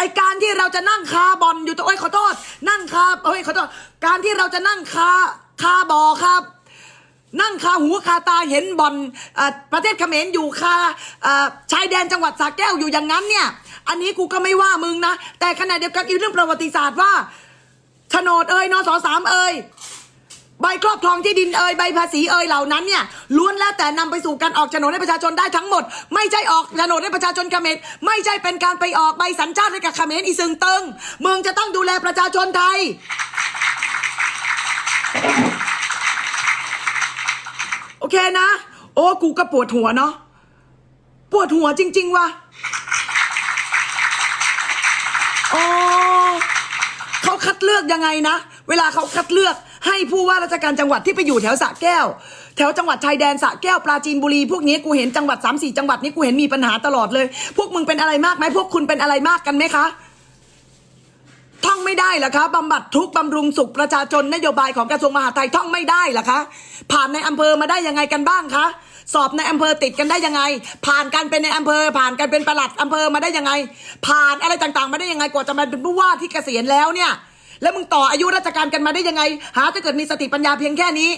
ไอการที่เราจะนั่งคาบอลอยู่ตัวโอ้ยขอโทษ นั่งคาเอ้ยขอโทษ การที่เราจะนั่งคาคาบอครับ นั่งคาหูคาตาเห็นบอลประเทศเขมรอยู่คาชายแดนจังหวัดสระแก้วอยู่อย่างนั้นเนี่ย อันนี้กูก็ไม่ว่ามึงนะ แต่ขณะเดียวกันอีกเรื่องประวัติศาสตร์ว่าโฉนดเอ่ยนสสามเอ่ย ใบครอบครองที่ดินเอ่ยใบภาษีเอ่ยเหล่านั้นเนี่ยล้วนแล้วแต่นำไปสู่การออกโฉนดให้ประชาชนได้ทั้งหมด ไม่ใช่ออกโฉนดให้ประชาชนเขมรไม่ใช่เป็นการไปออกใบสัญชาติให้กับเขมรอีซึงเติงมึงจะต้องดูแลประชาชนไทยโอเคนะ โอ้กูก็ปวดหัวเนาะปวดหัวจริง ๆว่ะโอ้เขาคัดเลือกยังไงนะ เวลาเขาคัดเลือก ให้ผู้ว่าราชการจังหวัดที่ไปอยู่แถวสระแก้ว แถวจังหวัดชายแดนสระแก้วปราจีนบุรีพวกนี้กูเห็นจังหวัด3ามสี่จังหวัดนี้กูเห็นมีปัญหาตลอดเลย พวกมึงเป็นอะไรมากไหมพวกคุณเป็นอะไรมากกันไหมคะท่องไม่ได้เหรอคะบำบัดทุกข์บำรุงสุขประชาชนนโยบายของกระทรวงมหาดไทยท่องไม่ได้เหรอคะ ผ่านในอำเภอมาได้ยังไงกันบ้างคะสอบในอำเภอติดกันได้ยังไง ผ่านการเป็นในอำเภอ ผ่านการเป็นประหลัดอำเภอมาได้ยังไง ผ่านอะไรต่างๆ มาได้ยังไงกว่าจะมาเป็นผู้ว่าที่เกษียณแล้วเนี่ย แล้วมึงต่ออายุราชการกันมาได้ยังไง หาถ้าเกิดมีสติปัญญาเพียงแค่นี้